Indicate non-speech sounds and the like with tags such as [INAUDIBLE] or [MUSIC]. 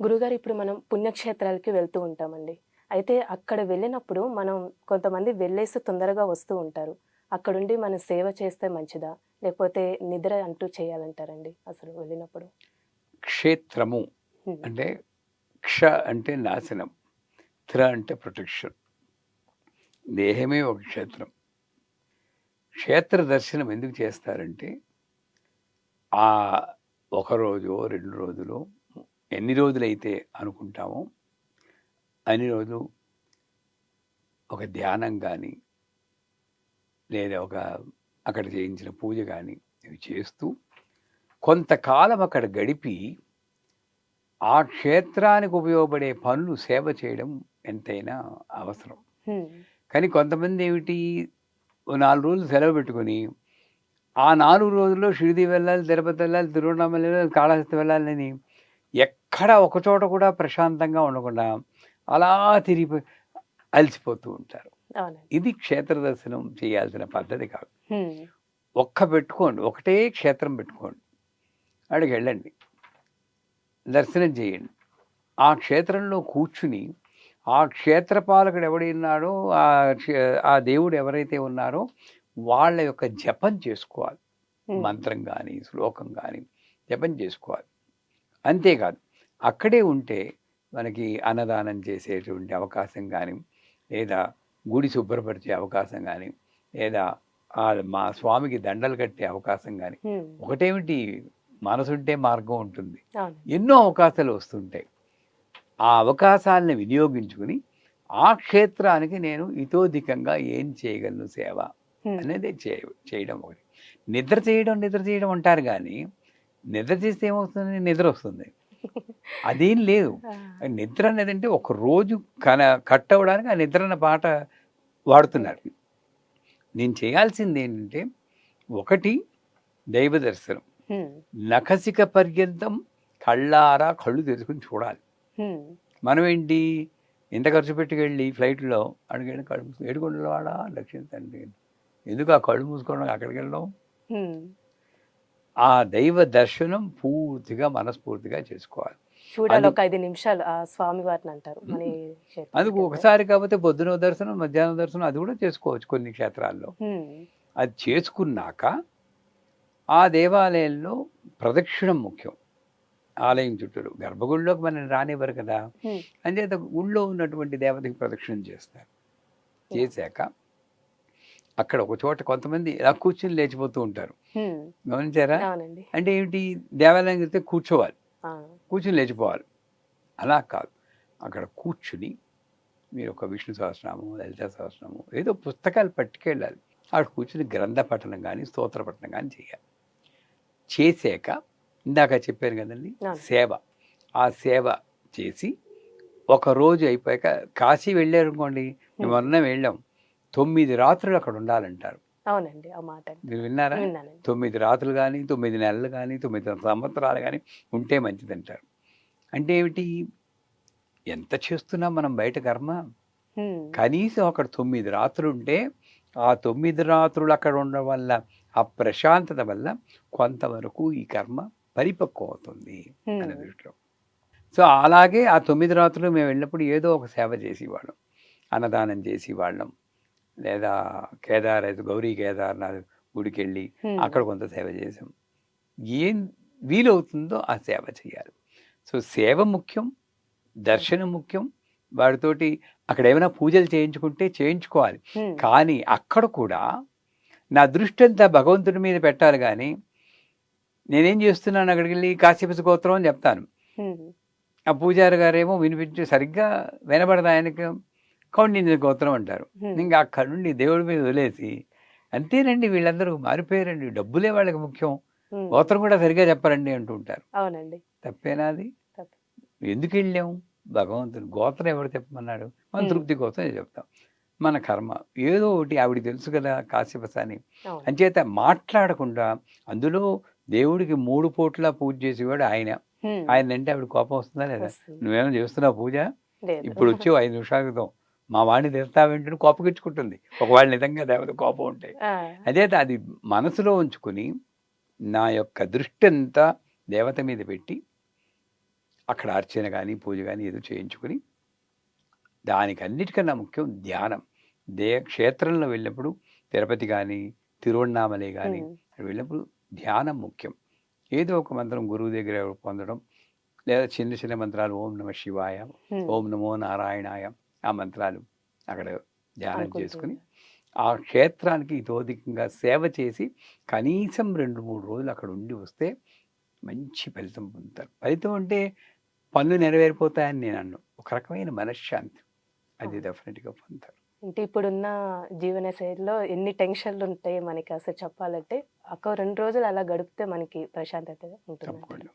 గురుగారు ఇప్పుడు మనం పుణ్యక్షేత్రాలకి వెళ్తూ ఉంటామండి. అయితే అక్కడ వెళ్ళినప్పుడు మనం కొంతమంది వెళ్ళేసి తొందరగా వస్తూ ఉంటారు. అక్కడుండి మనం సేవ చేస్తే మంచిదా? లేకపోతే నిద్ర అంటూ చేయాలంటారండి అసలు వెళ్ళినప్పుడు? క్షేత్రము. అంటే క్ష అంటే నాశనం త్ర అంటే ప్రొటెక్షన్. దేహమే ఒక క్షేత్రం. క్షేత్ర దర్శనం ఎందుకు చేస్తారంటే ఆ ఒక రోజు రెండు రోజులు ఎన్ని రోజులైతే అనుకుంటామో అన్ని రోజులు ఒక ధ్యానం కానీ లేదా ఒక అక్కడ చేయించిన పూజ కానీ ఇవి చేస్తూ కొంతకాలం అక్కడ గడిపి ఆ క్షేత్రానికి ఉపయోగపడే పనులు సేవ చేయడం ఎంతైనా అవసరం. కానీ కొంతమంది ఏమిటి నాలుగు రోజులు సెలవు పెట్టుకొని ఆ నాలుగు రోజుల్లో షిరిడి వెళ్ళాలి తిరుపతి వెళ్ళాలి తిరువண்ணామల వెళ్ళాలి కాళహస్తి వెళ్ళాలని ఎక్కడ ఒక చోట కూడా ప్రశాంతంగా ఉండకుండా అలా తిరిగి అలసిపోతూ ఉంటారు. ఇది క్షేత్ర దర్శనం చేయాల్సిన పద్ధతి కాదు. ఒక్క పెట్టుకోండి ఒకటే క్షేత్రం పెట్టుకోండి అక్కడికి వెళ్ళండి దర్శనం చేయండి. ఆ క్షేత్రంలో కూర్చుని ఆ క్షేత్రపాలకుడు ఎవడున్నాడో ఆ ఆ దేవుడు ఎవరైతే ఉన్నారో వాళ్ళ యొక్క జపం చేసుకోవాలి. మంత్రం కానీ శ్లోకం కానీ జపం చేసుకోవాలి. అంతేకాదు అక్కడే ఉంటే మనకి అన్నదానం చేసేటువంటి అవకాశం కానీ లేదా గుడి శుభ్రపరిచే అవకాశం కానీ లేదా ఆ మా స్వామికి దండలు కట్టే అవకాశం కానీ. ఒకటేమిటి? మనసుంటే మార్గం ఉంటుంది. ఎన్నో అవకాశాలు వస్తుంటాయి. ఆ అవకాశాలను వినియోగించుకుని ఆ క్షేత్రానికి నేను ఇతోధికంగా ఏం చేయగలను సేవ. అనేది చేయ చేయడం ఒకటి. నిద్ర చేయడం నిద్ర చేయడం అంటారు కానీ నిద్ర చేస్తే ఏమవుతుంది నిద్ర వస్తుంది. [LAUGHS] అదేం లేదు. నిద్ర అనేది అంటే ఒక రోజు కన కట్ అవ్వడానికి ఆ నిద్ర అన్న పాట వాడుతున్నారు. నేను చేయాల్సింది ఏంటంటే ఒకటి దైవ దర్శనం. నఖసిక పర్యంతం కళ్ళారా కళ్ళు తెరుచుకుని చూడాలి. మనం ఏంటి ఎంత ఖర్చు పెట్టుకెళ్ళి ఫ్లైట్లో అడిగాడు కళ్ళు మూసుకు ఏడుకొండల వాడా లక్ష్యం తండ్రి. ఎందుకు ఆ కళ్ళు మూసుకోవడం? అక్కడికి వెళ్ళడం. ఆ దైవ దర్శనం పూర్తిగా మనస్ఫూర్తిగా చేసుకోవాలి. చూడాలి ఒక ఐదు నిమిషాలు ఆ స్వామి వారిని అంటారు అందుకు. ఒకసారి కాకపోతే పొద్దున దర్శనం మధ్యాహ్నం దర్శనం అది కూడా చేసుకోవచ్చు కొన్ని క్షేత్రాల్లో. అది చేసుకున్నాక ఆ దేవాలయంలో ప్రదక్షిణం ముఖ్యం. ఆలయం చుట్టూరు. గర్భగుడిలోకి మనం రానివ్వరు కదా. అంచేత గుళ్ళో ఉన్నటువంటి దేవతకి ప్రదక్షిణం చేస్తారు. చేశాక అక్కడ ఒక చోట కొంతమంది ఇలా కూర్చుని లేచిపోతూ ఉంటారు. గమనించారా? అంటే ఏమిటి దేవాలయం వెళ్తే కూర్చోవాలి. కూర్చుని లేచిపోవాలి. అలా కాదు. అక్కడ కూర్చుని మీరు ఒక విష్ణు సహస్రనామం లలిత సహస్రనామం ఏదో పుస్తకాలు పట్టుకెళ్ళాలి. అక్కడ కూర్చుని గ్రంథ పఠనం కానీ స్తోత్ర పఠనం కానీ చేయాలి. చేసాక ఇందాక చెప్పాను కదండి. సేవ. ఆ సేవ చేసి ఒక రోజు అయిపోయాక కాశీ వెళ్ళారు అనుకోండి మేము వెళ్ళాం. తొమ్మిది రాత్రులు అక్కడ ఉండాలంటారు. అవునండి ఆ మాట మీరు విన్నారా? తొమ్మిది రాత్రులు కానీ తొమ్మిది నెలలు కానీ తొమ్మిది సంవత్సరాలు కానీ ఉంటే మంచిదంటారు. అంటే ఏమిటి? ఎంత చేస్తున్నా మనం బయట కర్మ. కనీసం అక్కడ తొమ్మిది రాత్రులు ఉంటే ఆ తొమ్మిది రాత్రులు అక్కడ ఉండడం వల్ల ఆ ప్రశాంతత వల్ల కొంతవరకు ఈ కర్మ పరిపక్వం అవుతుంది. అనే దృష్టిలో. సో అలాగే ఆ తొమ్మిది రాత్రులు మేము వెళ్ళినప్పుడు ఏదో ఒక సేవ చేసేవాళ్ళం. అన్నదానం చేసేవాళ్ళం. లేదా కేదార్ గౌరీ కేదార్నాథ్ గుడికి వెళ్ళి. అక్కడ కొంత సేవ చేసాం ఏం వీలవుతుందో ఆ సేవ చేయాలి సో సేవ ముఖ్యం దర్శనం ముఖ్యం వాడితోటి అక్కడ ఏమైనా పూజలు చేయించుకుంటే చేయించుకోవాలి. కానీ అక్కడ కూడా నా దృష్టి అంతా భగవంతుడి మీద పెట్టాలి కానీ నేనేం చేస్తున్నాను అక్కడికి వెళ్ళి కాశ్యప గోత్రం అని చెప్తాను. ఆ పూజారి గారేమో వినిపించి సరిగ్గా వినబడదు ఆయనకి కౌండిన్య గోత్రం అంటారు. ఇంకా అక్కడ నుండి దేవుడి మీద వదిలేసి అంతేనండి వీళ్ళందరూ మారిపోయారండి. డబ్బులే వాళ్ళకి ముఖ్యం. గోత్రం కూడా సరిగ్గా చెప్పరండి అంటూ ఉంటారు. అవునండి. తప్పేనా అది. ఎందుకు వెళ్ళాం? భగవంతుడు గోత్రం ఎవరు చెప్పమన్నాడు? మన. తృప్తి కోసం చెప్తాం. మన కర్మ. ఏదో ఒకటి ఆవిడ తెలుసు కదా కాశ్యపసాని. అంచేత మాట్లాడకుండా అందులో దేవుడికి మూడు పూట్ల పూజ చేసేవాడు ఆయన. ఆయన అంటే ఆవిడ కోపం వస్తుందా లేదా? వస్తుంది. నువ్వేమో చేస్తున్నావు పూజ. ఇప్పుడు వచ్చి ఐదు నిమిషాల క్రితం మా వాడిని తెస్తావేంటని కోపగించుకుంటుంది. ఒకవేళ నిజంగా దేవత కోపం ఉంటే. అదే అది మనసులో ఉంచుకుని నా యొక్క దృష్టి అంతా దేవత మీద పెట్టి అక్కడ అర్చన కానీ పూజ కానీ ఏదో చేయించుకుని దానికి అన్నిటికన్నా ముఖ్యం ధ్యానం. దే క్షేత్రంలో వెళ్ళినప్పుడు తిరుపతి కానీ తిరువണ്ണామలై కానీ వెళ్ళినప్పుడు ధ్యానం ముఖ్యం. ఏదో ఒక మంత్రం గురువు దగ్గర పొందడం లేదా చిన్న చిన్న మంత్రాలు ఓం నమ శివాయ ఓం నమో నారాయణాయ ఆ మంత్రాలు అక్కడ ధ్యానం చేసుకుని. ఆ క్షేత్రానికి ఇతోధికంగా సేవ చేసి కనీసం రెండు మూడు రోజులు అక్కడ ఉండి వస్తే మంచి ఫలితం పొందుతారు. ఫలితం అంటే పనులు నెరవేరిపోతాయని నేను అన్ను. ఒక రకమైన మనశ్శాంతి అది. డెఫినెట్గా పొందుతారు. అంటే ఇప్పుడున్న జీవన శైలిలో ఎన్ని టెన్షన్లు ఉంటాయి మనకి అసలు చెప్పాలంటే ఒక రెండు రోజులు అలా గడిపితే మనకి ప్రశాంతత ఉంటుంది